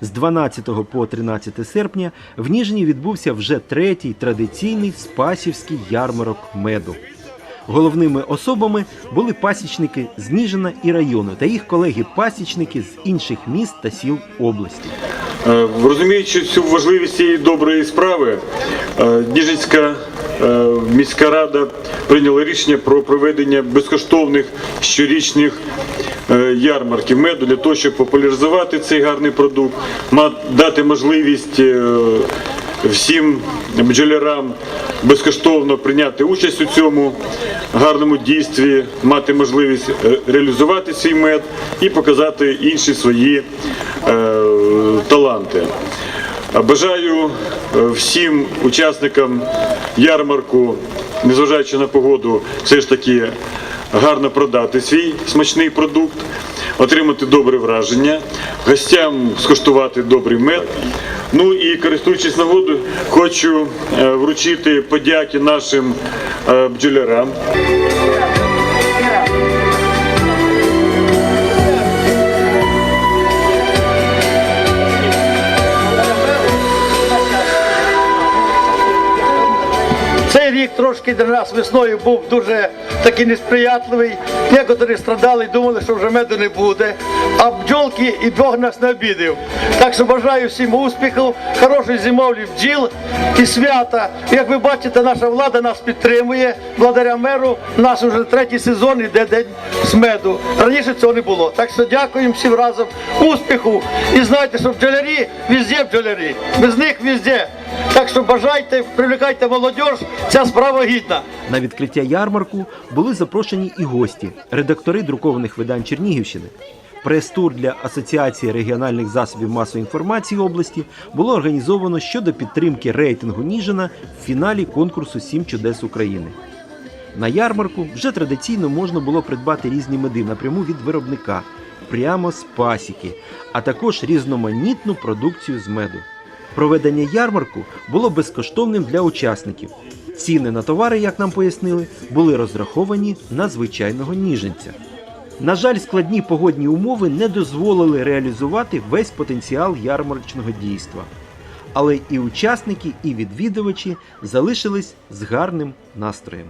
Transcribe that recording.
З 12 по 13 серпня в Ніжині відбувся вже третій традиційний Спасівський ярмарок меду. Головними особами були пасічники з Ніжина і району та їх колеги-пасічники з інших міст та сіл області. Е, Розуміючи цю важливість цієї доброї справи, е, Ніжинська міська рада прийняла рішення про проведення безкоштовних щорічних е, ярмарків меду для того, щоб популяризувати цей гарний продукт, дати можливість е, всім бджолярам безкоштовно прийняти участь у цьому гарному дійстві, мати можливість е, реалізувати свій мед і показати інші свої е, таланти. Бажаю е, всім учасникам ярмарку, незважаючи на погоду, все ж таки гарно продати свій смачний продукт, отримати добре враження, гостям скуштувати добрий мед. Ну і користуючись нагодою, хочу е, вручити подяки нашим е, бджолярам. Цей рік трошки для нас весною був дуже такий несприятливий. Некоторі страдали думали, що вже меду не буде. А бджолки і Бог нас не обідав. Так що бажаю всім успіхів, хорошої зимовлі бджіл і свята. Як ви бачите, наша влада нас підтримує. Благодаря меру нас вже третій сезон іде день з меду. Раніше цього не було. Так що дякуємо всім разом. Успіху! І знайте, що бджолярі везде бджолярі. Без них везде. Так що бажайте, привлекайте молодь, ця справа гідна. На відкриття ярмарку були запрошені і гості, редактори друкованих видань Чернігівщини. Прес-тур для Асоціації регіональних засобів масової інформації області було організовано щодо підтримки рейтингу Ніжина в фіналі конкурсу Сім чудес України. На ярмарку вже традиційно можна було придбати різні меди напряму від виробника, прямо з пасіки, а також різноманітну продукцію з меду. Проведення ярмарку було безкоштовним для учасників. Ціни на товари, як нам пояснили, були розраховані на звичайного ніженця. На жаль, складні погодні умови не дозволили реалізувати весь потенціал ярмарочного дійства. Але і учасники, і відвідувачі залишились з гарним настроєм.